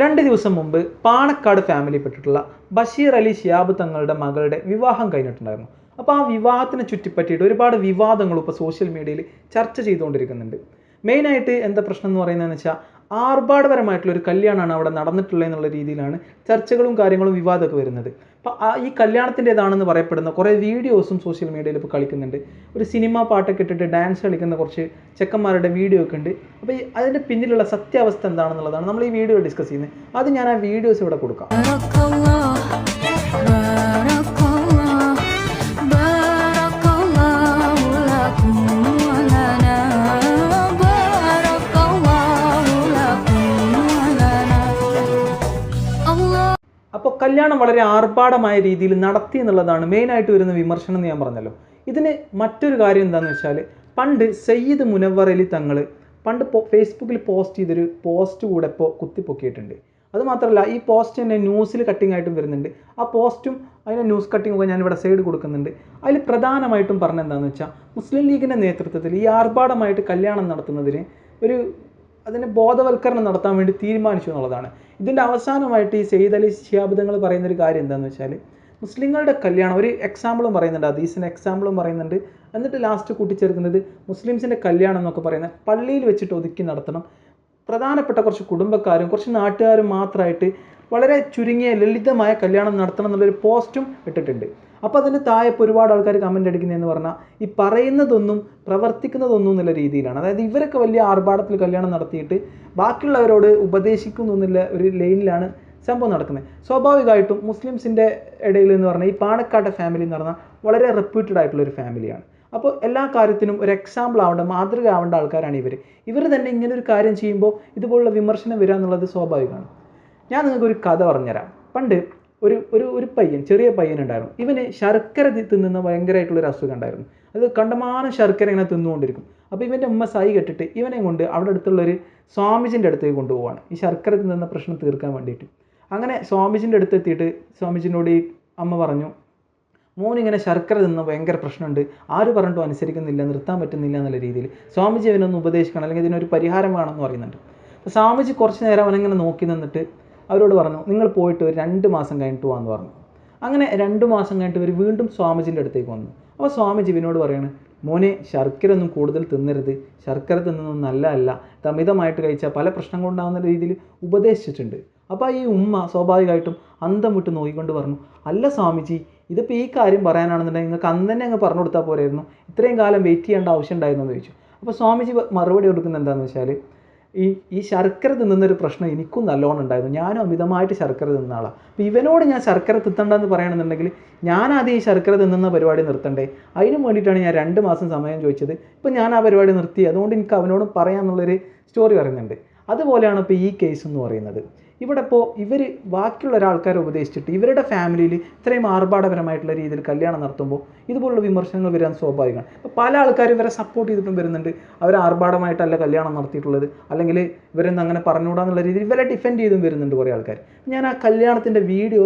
രണ്ട് ദിവസം മുമ്പ് പാണക്കാട് ഫാമിലിയിൽപ്പെട്ടിട്ടുള്ള ബഷീർ അലി ഷിയാബ് തങ്ങളുടെ മകളുടെ വിവാഹം കഴിഞ്ഞിട്ടുണ്ടായിരുന്നു. അപ്പോൾ ആ വിവാഹത്തിനെ ചുറ്റിപ്പറ്റിയിട്ട് ഒരുപാട് വിവാദങ്ങളും ഇപ്പോൾ സോഷ്യൽ മീഡിയയിൽ ചർച്ച ചെയ്തുകൊണ്ടിരിക്കുന്നുണ്ട്. മെയിനായിട്ട് എന്താ പ്രശ്നം എന്ന് പറയുന്നതെന്ന് വെച്ചാൽ ആർഭാടപരമായിട്ടുള്ള ഒരു കല്യാണമാണ് അവിടെ നടന്നിട്ടുള്ളത് എന്നുള്ള രീതിയിലാണ് ചർച്ചകളും കാര്യങ്ങളും വിവാദമൊക്കെ വരുന്നത്. അപ്പോൾ ആ ഈ കല്യാണത്തിന്റെതാണെന്ന് പറയപ്പെടുന്ന കുറേ വീഡിയോസും സോഷ്യൽ മീഡിയയിൽ ഇപ്പോൾ കളിക്കുന്നുണ്ട്. ഒരു സിനിമ പാട്ടൊക്കെ ഇട്ടിട്ട് ഡാൻസ് കളിക്കുന്ന കുറച്ച് ചെക്കന്മാരുടെ വീഡിയോ ഒക്കെ ഉണ്ട്. അപ്പോൾ ഈ അതിന്റെ പിന്നിലുള്ള സത്യാവസ്ഥ എന്താണെന്നുള്ളതാണ് നമ്മൾ ഈ വീഡിയോ ഡിസ്കസ് ചെയ്യുന്നത്. അത് ഞാൻ ആ വീഡിയോസ് ഇവിടെ കൊടുക്കാം. കല്യാണം വളരെ ആർഭാടമായ രീതിയിൽ നടത്തി എന്നുള്ളതാണ് മെയിനായിട്ട് വരുന്ന വിമർശനം എന്ന് ഞാൻ പറഞ്ഞല്ലോ. ഇതിന് മറ്റൊരു കാര്യം എന്താണെന്ന് വെച്ചാൽ പണ്ട് സയ്യിദ് മുനവർ അലി തങ്ങൾ പണ്ട് ഫേസ്ബുക്കിൽ പോസ്റ്റ് ചെയ്തൊരു പോസ്റ്റ് കൂടെ ഇപ്പോൾ കുത്തിപ്പൊക്കിയിട്ടുണ്ട്. അതുമാത്രമല്ല ഈ പോസ്റ്റ് തന്നെ ന്യൂസിൽ കട്ടിംഗ് ആയിട്ടും വരുന്നുണ്ട്. ആ പോസ്റ്റും അതിന്റെ ന്യൂസ് കട്ടിംഗ് ഒക്കെ ഞാനിവിടെ സൈഡ് കൊടുക്കുന്നുണ്ട്. അതിൽ പ്രധാനമായിട്ടും പറഞ്ഞെന്താണെന്ന് വെച്ചാൽ മുസ്ലിം ലീഗിന്റെ നേതൃത്വത്തിൽ ഈ ആർഭാടമായിട്ട് കല്യാണം നടത്തുന്നതിന് ഒരു അതിന് ബോധവൽക്കരണം നടത്താൻ വേണ്ടി തീരുമാനിച്ചു എന്നുള്ളതാണ്. ഇതിന്റെ അവസാനമായിട്ട് ഈ സെയ്ദ് അലി ശിഹാബ് പറയുന്ന ഒരു കാര്യം എന്താണെന്ന് വെച്ചാൽ മുസ്ലിങ്ങളുടെ കല്യാണം ഒരു എക്സാമ്പിളും പറയുന്നുണ്ട് അദീസിന്റെ എക്സാമ്പിളും പറയുന്നുണ്ട്. എന്നിട്ട് ലാസ്റ്റ് കൂട്ടിച്ചേർക്കുന്നത് മുസ്ലിംസിന്റെ കല്യാണം എന്നൊക്കെ പറയുന്നത് പള്ളിയിൽ വെച്ചിട്ട് ഒതുക്കി നടത്തണം. പ്രധാനപ്പെട്ട കുറച്ച് കുടുംബക്കാരും കുറച്ച് നാട്ടുകാരും മാത്രമായിട്ട് വളരെ ചുരുങ്ങിയ ലളിതമായ കല്യാണം നടത്തണം എന്നുള്ളൊരു പോസ്റ്റും ഇട്ടിട്ടുണ്ട്. അപ്പോൾ അതിന് താഴെ ഒരുപാട് ആൾക്കാർ കമന്റ് അടിക്കുന്നതെന്ന് പറഞ്ഞാൽ ഈ പറയുന്നതൊന്നും പ്രവർത്തിക്കുന്നതൊന്നും എന്നുള്ള രീതിയിലാണ്. അതായത് ഇവരൊക്കെ വലിയ ആർഭാടത്തിൽ കല്യാണം നടത്തിയിട്ട് ബാക്കിയുള്ളവരോട് ഉപദേശിക്കുന്നു എന്നുള്ള ഒരു ലൈനിലാണ് സംഭവം നടക്കുന്നത്. സ്വാഭാവികമായിട്ടും മുസ്ലിംസിന്റെ ഇടയിൽ എന്ന് പറഞ്ഞാൽ ഈ പാണക്കാട്ടെ ഫാമിലി എന്ന് പറഞ്ഞാൽ വളരെ റെപ്യൂട്ടഡ് ആയിട്ടുള്ള ഒരു ഫാമിലിയാണ് അപ്പോൾ എല്ലാ കാര്യത്തിനും ഒരു എക്സാമ്പിൾ ആവേണ്ട മാതൃക ആവേണ്ട ആൾക്കാരാണ് ഇവർ ഇവർ തന്നെ ഇങ്ങനെ ഒരു കാര്യം ചെയ്യുമ്പോൾ ഇതുപോലുള്ള വിമർശനം വരിക എന്നുള്ളത് സ്വാഭാവികമാണ്. ഞാൻ നിങ്ങൾക്ക് ഒരു കഥ പറഞ്ഞുതരാം. പണ്ട് ഒരു ഒരു ഒരു പയ്യൻ ചെറിയ പയ്യൻ ഉണ്ടായിരുന്നു. ഇവന് ശർക്കര തിന്നുന്ന ഭയങ്കരമായിട്ടുള്ളൊരു അസുഖം ഉണ്ടായിരുന്നു. അത് കണ്ടമാനം ശർക്കര ഇങ്ങനെ തിന്നുകൊണ്ടിരിക്കും. അപ്പോൾ ഇവന്റെ ഉമ്മ സായി കെട്ടിട്ട് ഇവനെ കൊണ്ട് അവിടെ അടുത്തുള്ളൊരു സ്വാമിജിന്റെ അടുത്തേക്ക് കൊണ്ടുപോവാണ്. ഈ ശർക്കര തിന്നുന്ന പ്രശ്നം തീർക്കാൻ വേണ്ടിയിട്ട്. അങ്ങനെ സ്വാമിജിന്റെ അടുത്ത് എത്തിയിട്ട് സ്വാമിജിനോട് ഈ അമ്മ പറഞ്ഞു മോനിങ്ങനെ ശർക്കര തിന്ന ഭയങ്കര പ്രശ്നമുണ്ട്. ആര് പറഞ്ഞിട്ടും അനുസരിക്കുന്നില്ല നിർത്താൻ പറ്റുന്നില്ല എന്നുള്ള രീതിയിൽ. സ്വാമിജി അവനൊന്ന് ഉപദേശിക്കണം അല്ലെങ്കിൽ ഇതിനൊരു പരിഹാരം വേണമെന്ന് പറയുന്നുണ്ട്. അപ്പോൾ സ്വാമിജി കുറച്ച് നേരം അവനങ്ങനെ നോക്കി നിന്നിട്ട് അവരോട് പറഞ്ഞു നിങ്ങൾ പോയിട്ട് ഒരു രണ്ട് മാസം കഴിഞ്ഞിട്ട് വാന്ന് പറഞ്ഞു. അങ്ങനെ രണ്ട് മാസം കഴിഞ്ഞിട്ട് ഇവർ വീണ്ടും സ്വാമിജിന്റെ അടുത്തേക്ക് വന്നു. അപ്പോൾ സ്വാമിജി ഇവനോട് പറയാണ് മോനെ ശർക്കര ഒന്നും കൂടുതൽ തിന്നരുത്. ശർക്കര തിന്നൊന്നും നല്ലതല്ല. ഇത് അമിതമായിട്ട് കഴിച്ചാൽ പല പ്രശ്നങ്ങൾ ഉണ്ടാകുന്ന രീതിയിൽ ഉപദേശിച്ചിട്ടുണ്ട്. അപ്പോൾ ഈ ഉമ്മ സ്വാഭാവികമായിട്ടും അന്തം വിട്ട് നോക്കിക്കൊണ്ട് പറഞ്ഞു അല്ല സ്വാമിജി ഇതിപ്പോൾ ഈ കാര്യം പറയാനാണെന്നുണ്ടെങ്കിൽ നിങ്ങൾക്ക് അന്ന് തന്നെ അങ്ങ് പറഞ്ഞു കൊടുത്താൽ പോരായിരുന്നു. ഇത്രയും കാലം വെയിറ്റ് ചെയ്യേണ്ട ആവശ്യം ഉണ്ടായിരുന്നു? എന്ന് ചോദിച്ചു. അപ്പോൾ സ്വാമിജി മറുപടി കൊടുക്കുന്നത് എന്താണെന്ന് വെച്ചാൽ ഈ ഈ ശർക്കര തിന്നുന്നൊരു പ്രശ്നം എനിക്കും നല്ലോണം ഉണ്ടായിരുന്നു. ഞാനും അമിതമായിട്ട് ശർക്കര തിന്ന ആളാണ് അപ്പോൾ ഇവനോട് ഞാൻ ശർക്കര തിന്നണ്ടെന്ന് പറയണമെന്നുണ്ടെങ്കിൽ ഞാൻ ആദ്യം ഈ ശർക്കര തിന്നുന്ന പരിപാടി നിർത്തണ്ടേ? അതിന് വേണ്ടിയിട്ടാണ് ഞാൻ രണ്ട് മാസം സമയം ചോദിച്ചത്. ഇപ്പം ഞാൻ ആ പരിപാടി നിർത്തി. അതുകൊണ്ട് എനിക്ക് അവനോട് പറയാമെന്നുള്ളൊരു സ്റ്റോറി പറയുന്നുണ്ട്. അതുപോലെയാണ് ഇപ്പോൾ ഈ കേസ് എന്ന് പറയുന്നത്. ഇവിടെ ഇപ്പോൾ ഇവർ ബാക്കിയുള്ള ഒരാൾക്കാരെ ഉപദേശിച്ചിട്ട് ഇവരുടെ ഫാമിലിയിൽ ഇത്രയും ആർഭാടപരമായിട്ടുള്ള രീതിയിൽ കല്യാണം നടത്തുമ്പോൾ ഇതുപോലുള്ള വിമർശനങ്ങൾ വരാൻ സ്വാഭാവികമാണ്. പല ആൾക്കാരും ഇവരെ സപ്പോർട്ട് ചെയ്തിട്ടും വരുന്നുണ്ട്. അവർ ആർഭാടമായിട്ടല്ല കല്യാണം നടത്തിയിട്ടുള്ളത്. അല്ലെങ്കിൽ ഇവരെന്ന് അങ്ങനെ പറഞ്ഞുകൂടാന്നുള്ള രീതിയിൽ ഇവരെ ഡിഫെൻഡ് ചെയ്തും വരുന്നുണ്ട് കുറേ ആൾക്കാർ ഞാൻ ആ കല്യാണത്തിന്റെ വീഡിയോ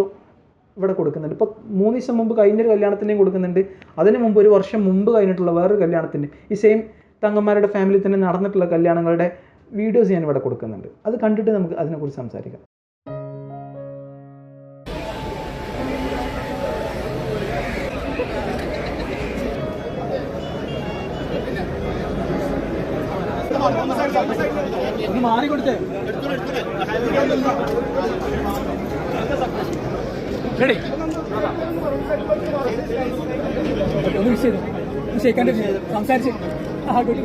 ഇവിടെ കൊടുക്കുന്നുണ്ട്. ഇപ്പോൾ മൂന്ന് ദിവസം മുമ്പ് കഴിഞ്ഞൊരു കല്യാണത്തിന്റെയും കൊടുക്കുന്നുണ്ട്. അതിന് മുമ്പ് ഒരു വർഷം മുമ്പ് കഴിഞ്ഞിട്ടുള്ള വേറൊരു കല്യാണത്തിന്റെ ഈ സെയിം തങ്ങന്മാരുടെ ഫാമിലി തന്നെ നടന്നിട്ടുള്ള കല്യാണങ്ങളുടെ വീഡിയോസ് ഞാൻ ഇവിടെ കൊടുക്കുന്നുണ്ട്. അത് കണ്ടിട്ട് നമുക്ക് അതിനെക്കുറിച്ച് സംസാരിക്കാം. ഒന്ന് വിഷയം ഷെയ്ക്കാന്റെ സംസാരിച്ച്. ആ ഗുഡ്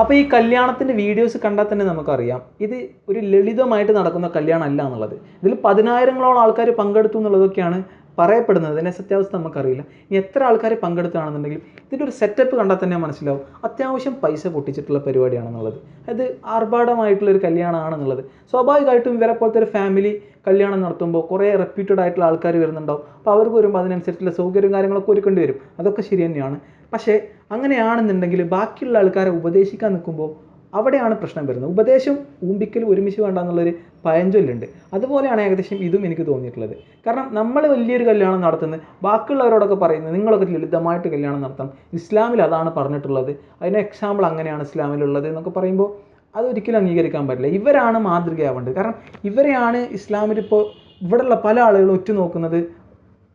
അപ്പോൾ ഈ കല്യാണത്തിന്റെ വീഡിയോസ് കണ്ടാൽ തന്നെ നമുക്കറിയാം. ഇത് ഒരു ലളിതമായിട്ട് നടക്കുന്ന കല്യാണം അല്ല എന്നുള്ളത്. ഇതിൽ പതിനായിരങ്ങളോളം ആൾക്കാർ പങ്കെടുത്തു എന്നുള്ളതൊക്കെയാണ് പറയപ്പെടുന്നത്. അതിന്റെ സത്യാവസ്ഥ നമുക്കറിയില്ല. ഇനി എത്ര ആൾക്കാർ പങ്കെടുത്തുകയാണെന്നുണ്ടെങ്കിൽ ഇതിന്റെ ഒരു സെറ്റപ്പ് കണ്ടാൽ തന്നെ മനസ്സിലാവും. അത്യാവശ്യം പൈസ പൊട്ടിച്ചിട്ടുള്ള പരിപാടിയാണെന്നുള്ളത്. അത് ആർഭാടമായിട്ടുള്ള ഒരു കല്യാണമാണെന്നുള്ളത്. സ്വാഭാവികമായിട്ടും ഇവരെ പോലത്തെ ഒരു ഫാമിലി കല്യാണം നടത്തുമ്പോൾ കുറേ റെപ്യൂട്ടഡ് ആയിട്ടുള്ള ആൾക്കാർ വരുന്നുണ്ടാവും. അപ്പോൾ അവർക്ക് വരുമ്പോൾ അതിനനുസരിച്ചുള്ള സൗകര്യവും കാര്യങ്ങളൊക്കെ ഒരുക്കേണ്ടി വരും. അതൊക്കെ ശരി തന്നെയാണ്. പക്ഷേ അങ്ങനെയാണെന്നുണ്ടെങ്കിൽ ബാക്കിയുള്ള ആൾക്കാരെ ഉപദേശിക്കാൻ നിൽക്കുമ്പോൾ അവിടെയാണ് പ്രശ്നം വരുന്നത്. ഉപദേശം ഊമ്പിക്കൽ ഒരുമിച്ച് വേണ്ട എന്നുള്ളൊരു പഴഞ്ചൊല്ലുണ്ട്. അതുപോലെയാണ് ഏകദേശം ഇതും എനിക്ക് തോന്നിയിട്ടുള്ളത്. കാരണം നമ്മൾ വലിയൊരു കല്യാണം നടത്തുന്നത് ബാക്കിയുള്ളവരോടൊക്കെ പറയുന്നത് നിങ്ങളൊക്കെ ലളിതമായിട്ട് കല്യാണം നടത്തണം. ഇസ്ലാമിൽ അതാണ് പറഞ്ഞിട്ടുള്ളത്. അതിന് എക്സാമ്പിൾ അങ്ങനെയാണ് ഇസ്ലാമിലുള്ളത് എന്നൊക്കെ പറയുമ്പോൾ അതൊരിക്കലും അംഗീകരിക്കാൻ പറ്റില്ല. ഇവരാണ് മാതൃകയാവേണ്ടത്. കാരണം ഇവരെയാണ് ഇസ്ലാമിൽ ഇപ്പോൾ ഇവിടെയുള്ള പല ആളുകളും ഉറ്റുനോക്കുന്നത്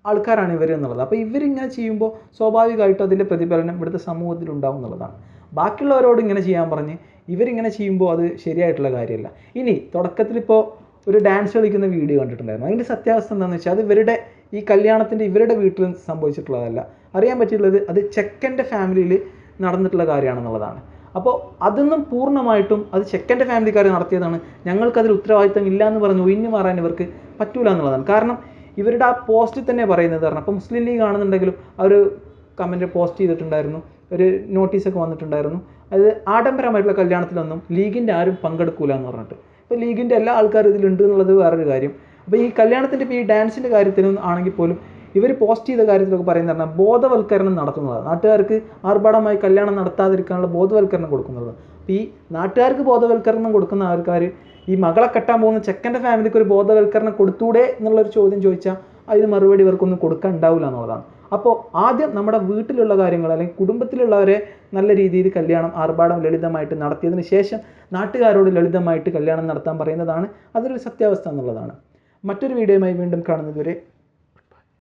ആൾക്കാരാണ് ഇവർ എന്നുള്ളത്. അപ്പോൾ ഇവരിങ്ങനെ ചെയ്യുമ്പോൾ സ്വാഭാവികമായിട്ടും അതിന്റെ പ്രതിഫലനം ഇവിടുത്തെ സമൂഹത്തിൽ ഉണ്ടാവും എന്നുള്ളതാണ്. ബാക്കിയുള്ളവരോട് ഇങ്ങനെ ചെയ്യാൻ പറഞ്ഞ് ഇവരിങ്ങനെ ചെയ്യുമ്പോൾ അത് ശരിയായിട്ടുള്ള കാര്യമല്ല. ഇനി തുടക്കത്തിൽ ഇപ്പോൾ ഒരു ഡാൻസ് കളിക്കുന്ന വീഡിയോ കണ്ടിട്ടുണ്ടായിരുന്നു. അതിന്റെ സത്യാവസ്ഥ എന്താണെന്ന് വെച്ചാൽ അത് ഇവരുടെ ഈ കല്യാണത്തിന്റെ ഇവരുടെ വീട്ടിൽ സംഭവിച്ചിട്ടുള്ളതല്ല. അറിയാൻ പറ്റിയിട്ടുള്ളത് അത് ചെക്കന്റെ ഫാമിലിയിൽ നടന്നിട്ടുള്ള കാര്യമാണെന്നുള്ളതാണ്. അപ്പോൾ അതൊന്നും പൂർണമായിട്ടും അത് ചെക്കന്റെ ഫാമിലിക്കാർ നടത്തിയതാണ്. ഞങ്ങൾക്കതിൽ ഉത്തരവാദിത്തം ഇല്ല എന്ന് പറഞ്ഞ് ഒഴിഞ്ഞു മാറാൻ ഇവർക്ക് പറ്റൂല എന്നുള്ളതാണ്. കാരണം ഇവരുടെ ആ പോസ്റ്റിൽ തന്നെ പറയുന്നത് കാരണം അപ്പോൾ മുസ്ലിം ലീഗ് ആണെന്നുണ്ടെങ്കിലും അവർ കമന്റ് പോസ്റ്റ് ചെയ്തിട്ടുണ്ടായിരുന്നു ഒരു നോട്ടീസൊക്കെ വന്നിട്ടുണ്ടായിരുന്നു. അത് ആഡംബരമായിട്ടുള്ള കല്യാണത്തിലൊന്നും ലീഗിന്റെ ആരും പങ്കെടുക്കൂല എന്ന് പറഞ്ഞിട്ട്. ഇപ്പോൾ ലീഗിന്റെ എല്ലാ ആൾക്കാരും ഇതിലുണ്ട് എന്നുള്ളത് വേറൊരു കാര്യം. അപ്പോൾ ഈ കല്യാണത്തിന്റെ ഇപ്പോൾ ഈ ഡാൻസിന്റെ കാര്യത്തിലും ആണെങ്കിൽ പോലും ഇവർ പോസ്റ്റ് ചെയ്ത കാര്യത്തിലൊക്കെ പറയുന്നത് പറഞ്ഞാൽ ബോധവൽക്കരണം നടത്തുന്നതാണ്. നാട്ടുകാർക്ക് ആർഭാടമായി കല്യാണം നടത്താതിരിക്കാനുള്ള ബോധവൽക്കരണം കൊടുക്കുന്നത് ഈ നാട്ടുകാർക്ക് ബോധവൽക്കരണം കൊടുക്കുന്ന ആൾക്കാർ ഈ മകളെ കെട്ടാൻ പോകുന്ന ചെക്കന്റെ ഫാമിലിക്ക് ഒരു ബോധവൽക്കരണം കൊടുത്തൂടെ എന്നുള്ളൊരു ചോദ്യം ചോദിച്ചാൽ അതിന് മറുപടി ഇവർക്കൊന്നും കൊടുക്കാൻ ഉണ്ടാവില്ല എന്നുള്ളതാണ്. അപ്പോൾ ആദ്യം നമ്മുടെ വീട്ടിലുള്ള കാര്യങ്ങൾ അല്ലെങ്കിൽ കുടുംബത്തിലുള്ളവരെ നല്ല രീതിയിൽ കല്യാണം ആർഭാടം ലളിതമായിട്ട് നടത്തിയതിന് ശേഷം നാട്ടുകാരോട് ലളിതമായിട്ട് കല്യാണം നടത്താൻ പറയുന്നതാണ് അതൊരു സത്യാവസ്ഥ എന്നുള്ളതാണ്. മറ്റൊരു വീഡിയോയുമായി വീണ്ടും കാണുന്നതുവരെ